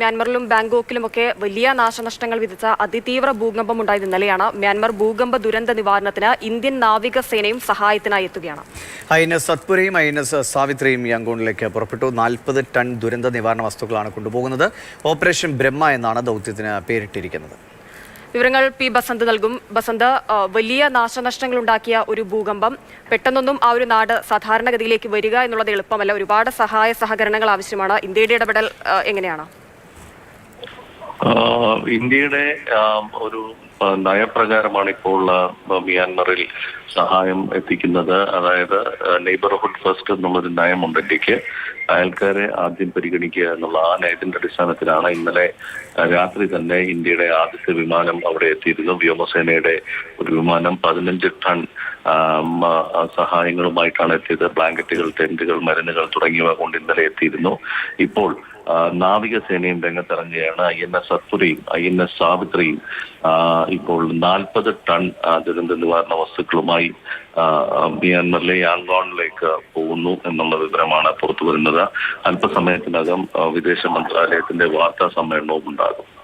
മ്യാൻമറിലും ബാങ്കോക്കിലുമൊക്കെ വലിയ നാശനഷ്ടങ്ങൾ വിധിച്ച അതിതീവ്ര ഭൂകമ്പം ഉണ്ടായത് ഇന്നലെയാണ്. മ്യാൻമർ ഭൂകമ്പ ദുരന്ത നിവാരണത്തിന് ഇന്ത്യൻ നാവികസേനയും സഹായത്തിനായി എത്തുകയാണ്. ഐ എൻ എസ് സത്പുരയും ഐ എൻ എസ് സാവിത്രിയും യാങ്കോണിലേക്ക് പുറപ്പെട്ടു. നാൽപ്പത് ടൺ ദുരന്ത നിവാരണ വസ്തുക്കളാണ് കൊണ്ടുപോകുന്നത്. ഓപ്പറേഷൻ ബ്രഹ്മ എന്നാണ് ദൗത്യത്തിന് പേരിട്ടിരിക്കുന്നത്. വിവരങ്ങൾ പി ബസന്ത് നൽകും. ബസന്ത് വലിയ നാശനഷ്ടങ്ങൾ ഉണ്ടാക്കിയ ഒരു ഭൂകമ്പം പെട്ടെന്നൊന്നും ആ ഒരു നാട് സാധാരണഗതിയിലേക്ക് വരിക എന്നുള്ളത് എളുപ്പമല്ല. ഒരുപാട് സഹായ സഹകരണങ്ങൾ ആവശ്യമാണ്. ഇന്ത്യയുടെ ഇടപെടൽ എങ്ങനെയാണ്? ഇന്ത്യയുടെ ഒരു നയപ്രകാരമാണ് ഇപ്പോൾ മ്യാൻമറിൽ സഹായം എത്തിക്കുന്നത്. അതായത് നെയ്ബർഹുഡ് ഫസ്റ്റ് എന്നുള്ളൊരു നയമുണ്ട് ഇന്ത്യയ്ക്ക്. അയൽക്കാരെ ആദ്യം പരിഗണിക്കുക എന്നുള്ള ആ നയത്തിന്റെ അടിസ്ഥാനത്തിലാണ് ഇന്നലെ രാത്രി തന്നെ ഇന്ത്യയുടെ ആദ്യത്തെ വിമാനം അവിടെ എത്തിയിരുന്നു. വ്യോമസേനയുടെ ഒരു വിമാനം പതിനഞ്ച് ടൺ സഹായങ്ങളുമായിട്ടാണ് എത്തിയത്. ബ്ലാങ്കറ്റുകൾ ടെന്റുകൾ മരുന്നുകൾ തുടങ്ങിയവ കൊണ്ട് ഇന്നലെ എത്തിയിരുന്നു. ഇപ്പോൾ നാവികസേനയും രംഗത്തിറങ്ങുകയാണ്. ഐ എൻ എസ് സത്പുരയും ഐ എൻ എസ് സാവിത്രിയും ഇപ്പോൾ നാൽപ്പത് ടൺ ദുരന്ത നിവാരണ വസ്തുക്കളുമായി മ്യാൻമറിലെ യാങ്കോണിലേക്ക് പോകുന്നു എന്നുള്ള വിവരമാണ് പുറത്തു വരുന്നത് അല്പസമയത്തിനകം വിദേശ മന്ത്രാലയത്തിന്റെ വാർത്താ സമ്മേളനവും ഉണ്ടാകും.